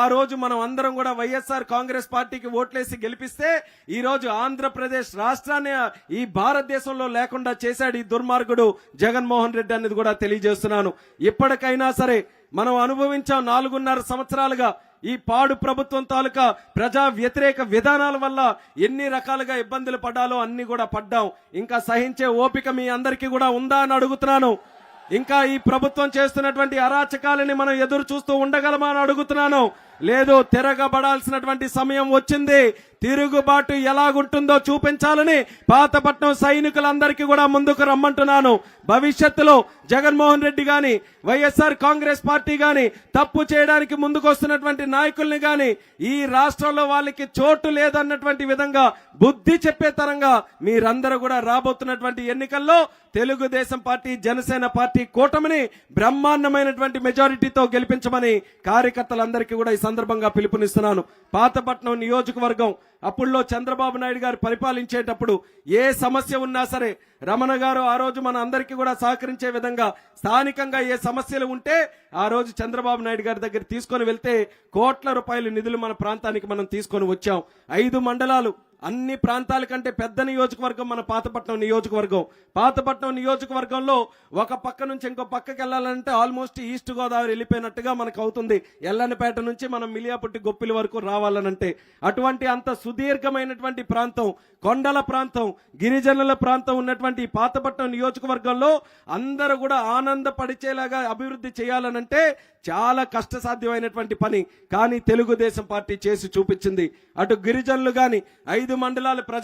ఆ రోజు మనం అందరం కూడా వైఎస్ఆర్ కాంగ్రెస్ పార్టీకి ఓట్లేసి గెలిపిస్తే ఈ రోజు ఆంధ్రప్రదేశ్ రాష్ట్రాన్ని ఈ భారతదేశంలో లేకుండా చేశాడు ఈ దుర్మార్గుడు జగన్మోహన్ రెడ్డి అనేది కూడా తెలియజేస్తున్నాను. ఇప్పటికైనా సరే మనం అనుభవించాం నాలుగున్నర సంవత్సరాలుగా ఈ పాడు ప్రభుత్వం తాలూకా ప్రజా వ్యతిరేక విధానాల వల్ల ఎన్ని రకాలుగా ఇబ్బందులు పడ్డాలో అన్ని కూడా పడ్డాం. ఇంకా సహించే ఓపిక మీ అందరికీ కూడా ఉందా అని అడుగుతున్నాను. ఇంకా ఈ ప్రభుత్వం చేస్తున్నటువంటి అరాచకాలని మనం ఎదురు చూస్తూ ఉండగలమా అని అడుగుతున్నాను. లేదు తిరగబడాల్సినటువంటి సమయం వచ్చింది. తిరుగుబాటు ఎలాగుంటుందో చూపించాలని పాతపట్నం సైనికులందరికీ కూడా ముందుకు రమ్మంటున్నాను. భవిష్యత్తులో జగన్మోహన్ రెడ్డి గాని వైఎస్ఆర్ కాంగ్రెస్ పార్టీ గాని తప్పు చేయడానికి ముందుకు వస్తున్నటువంటి నాయకుల్ని గాని ఈ రాష్ట్రంలో వాళ్ళకి చోటు లేదన్నటువంటి విధంగా బుద్ధి చెప్పే తరంగా మీరందరూ కూడా రాబోతున్నటువంటి ఎన్నికల్లో తెలుగుదేశం పార్టీ జనసేన పార్టీ కూటమిని బ్రహ్మాండమైనటువంటి మెజారిటీతో గెలిపించమని కార్యకర్తలందరికీ కూడా ఈ సందర్భంగా పిలుపునిస్తున్నాను. పాతపట్నం నియోజకవర్గం అప్పుల్లో చంద్రబాబు నాయుడు గారు పరిపాలించేటప్పుడు ఏ సమస్య ఉన్నా సరే రమణ గారు ఆ రోజు మన అందరికీ కూడా సహకరించే విధంగా స్థానికంగా ఏ సమస్యలు ఉంటే ఆ రోజు చంద్రబాబు నాయుడు గారి దగ్గర తీసుకొని వెళ్తే కోట్ల రూపాయల నిధులు మన ప్రాంతానికి మనం తీసుకొని వచ్చాం. ఐదు మండలాలు అన్ని ప్రాంతాల కంటే పెద్ద నియోజకవర్గం మన పాతపట్నం నియోజకవర్గం. పాతపట్నం నియోజకవర్గంలో ఒక పక్క నుంచి ఇంకో పక్కకి వెళ్ళాలంటే ఆల్మోస్ట్ ఈస్ట్ గోదావరి వెళ్ళిపోయినట్టుగా మనకు అవుతుంది. ఎల్లనపేట నుంచి మనం మిలియాపుట్టి గొప్పిల వరకు రావాలనంటే అటువంటి అంత సుదీర్ఘమైనటువంటి ప్రాంతం కొండల ప్రాంతం గిరిజనుల ప్రాంతం ఉన్నటువంటి పాతపట్నం నియోజకవర్గంలో అందరూ కూడా ఆనందపడిచేలాగా అభివృద్ధి చేయాలనంటే చాలా కష్టసాధ్యమైనటువంటి పని. కానీ తెలుగుదేశం పార్టీ చేసి చూపించింది. అటు గిరిజనులు కానీ ఐదు మండలాల ప్రజ